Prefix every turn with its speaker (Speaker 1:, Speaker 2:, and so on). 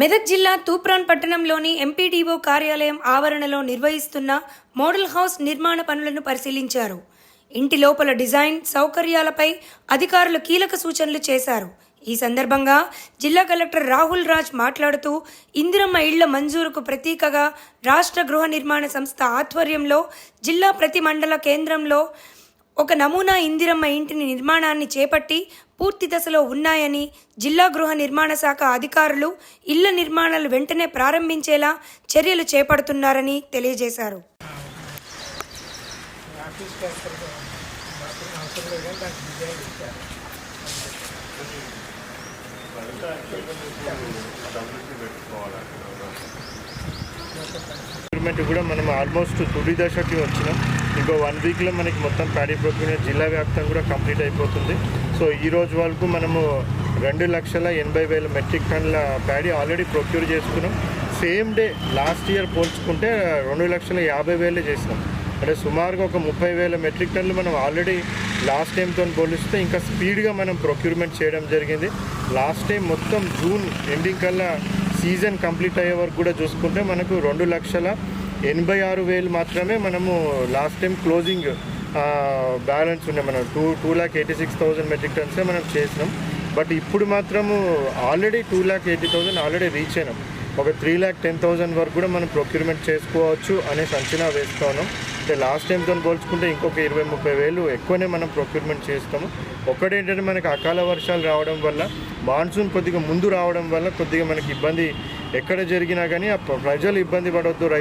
Speaker 1: మెదక్ జిల్లా తూప్రాన్ పట్టణంలోని ఎంపీడీఓ కార్యాలయం ఆవరణలో నిర్వహిస్తున్న మోడల్ హౌస్ నిర్మాణ పనులను పరిశీలించారు. ఇంటి లోపల డిజైన్ సౌకర్యాలపై అధికారులు కీలక సూచనలు చేశారు. ఈ సందర్భంగా జిల్లా కలెక్టర్ రాహుల్ రాజ్ మాట్లాడుతూ ఇందిరమ్మ ఇళ్ళ మంజూరుకు ప్రతీకగా రాష్ట్ర గృహ నిర్మాణ సంస్థ ఆధ్వర్యంలో జిల్లా ప్రతి మండల కేంద్రంలో ఒక నమూనా ఇందిరమ్మ ఇంటిని నిర్మాణాన్ని చేపట్టి పూర్తి దశలో ఉన్నాయని జిల్లా గృహ నిర్మాణ శాఖ అధికారులు ఇళ్ళ నిర్మాణాలు వెంటనే ప్రారంభించేలా చర్యలు చేపడుతున్నారని తెలియజేశారు.
Speaker 2: కూడా మనం ఆల్మోస్ట్ తుది దశకి వచ్చినాం. ఇంకో వన్ వీక్లో మనకి మొత్తం ప్యాడీ ప్రొక్యూర్మెంట్ జిల్లా వ్యాప్తం కూడా కంప్లీట్ అయిపోతుంది. సో ఈ రోజు వరకు మనము రెండు లక్షల ఎనభై వేల మెట్రిక్ టన్నుల ప్యాడీ ఆల్రెడీ ప్రొక్యూర్ చేసుకున్నాం. సేమ్ డే లాస్ట్ ఇయర్ పోల్చుకుంటే రెండు లక్షల యాభై వేలే చేసినాం. అంటే సుమారుగా ఒక ముప్పై వేల మెట్రిక్ టన్నులు మనం ఆల్రెడీ లాస్ట్ టైంతో పోలిస్తే ఇంకా స్పీడ్గా మనం ప్రొక్యూర్మెంట్ చేయడం జరిగింది. లాస్ట్ టైం మొత్తం జూన్ ఎండింగ్ కల్లా సీజన్ కంప్లీట్ అయ్యే వరకు కూడా చూసుకుంటే మనకు రెండు లక్షల ఎనభై ఆరు వేలు మాత్రమే మనము లాస్ట్ టైం క్లోజింగ్ బ్యాలెన్స్ ఉన్నాయి మనం two two lakh eighty six thousand metric టన్సే మనం చేసినాం. బట్ ఇప్పుడు మాత్రము already two lakh eighty thousand already reach అయినాం. ఒక త్రీ ల్యాక్ టెన్ థౌసండ్ వరకు కూడా మనం ప్రొక్యూర్మెంట్ చేసుకోవచ్చు అనేసి అంచనా వేస్తా ఉన్నాం. అంటే లాస్ట్ టైంతో పోల్చుకుంటే ఇంకొక ఇరవై ముప్పై వేలు ఎక్కువనే మనం ప్రొక్యూర్మెంట్ చేస్తాము. ఒకటేంటంటే మనకి అకాల వర్షాలు రావడం వల్ల మాన్సూన్ కొద్దిగా ముందు రావడం వల్ల కొద్దిగా మనకి ఇబ్బంది ఎక్కడ జరిగినా కానీ ప్రజలు ఇబ్బంది పడవద్దు